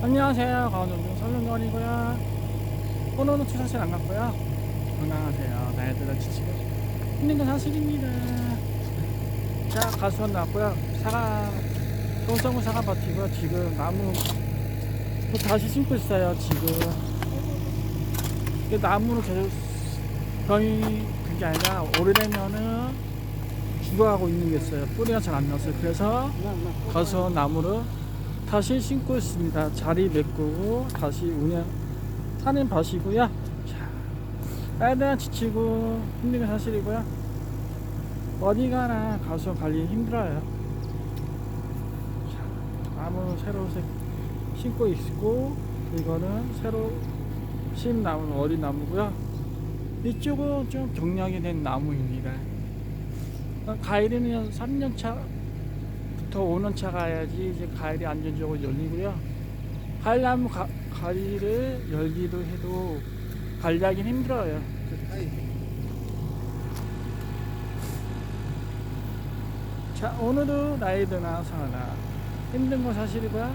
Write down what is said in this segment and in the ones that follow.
안녕하세요. 강원도 설렁원이고요. 오늘은 투샷실 안 갔고요. 건강하세요. 나이들은 지치고 힘든 건 사실입니다. 자, 가수원 나왔고요. 사과, 동성구 사과 버티고요. 지금 나무 또 다시 심고 있어요. 지금 나무로 계속 병이 그게 아니라 오래되면은 죽어가고 있는 게 있어요. 뿌리가 잘안 나서 그래서 가수원 나무를 다시 심고 있습니다. 자리 메꾸고 다시 운영 하는 밭이고요. 자, 애들 지치고 힘든 게 사실이고요. 어디 가나 가수 관리 힘들어요. 자, 나무 새로 색 심고 있고 이거는 새로 심 나무는 어린 나무고요. 이쪽은 좀 경량이 된 나무입니다. 가을에는 3년 차 부터 5년 차 가야지 이제 가을이 안전적으로 열리고요. 가을나무 가, 가리를 열기도 해도 관리하긴 힘들어요. 자 오늘도 나이 드나 사나 힘든 거 사실이고요.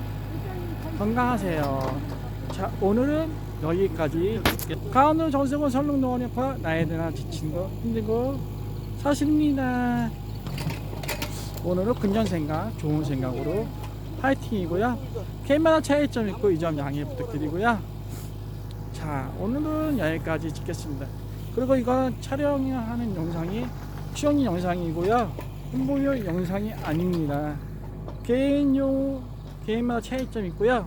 건강하세요. 자 오늘은 여기까지 강원도 정세권 설릉농원역과 나이 드나 지친 거 힘든 거 사실입니다. 오늘은 긍정 생각, 좋은 생각으로 파이팅이고요. 개인마다 차이점 있고 이 점 양해 부탁드리고요. 자, 오늘은 여기까지 찍겠습니다. 그리고 이건 촬영하는 영상이 취향 영상이고요. 홍보용 영상이 아닙니다. 개인용, 개인마다 차이점 있고요.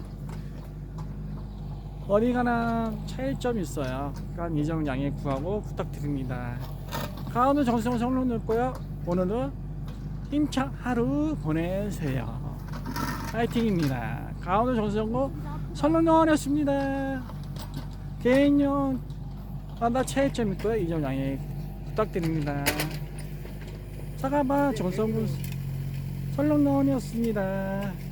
어디가나 차이점이 있어요. 그러니까 이점 양해 구하고 부탁드립니다. 가운데 정성 성능 넣고요. 오늘은 힘찬 하루 보내세요. 파이팅입니다. 가운데 정성고 성능원이었습니다. 개인용 마다 차이점 있고요. 이점 양해 부탁드립니다. 사과바 정성군 설렁농원이었습니다.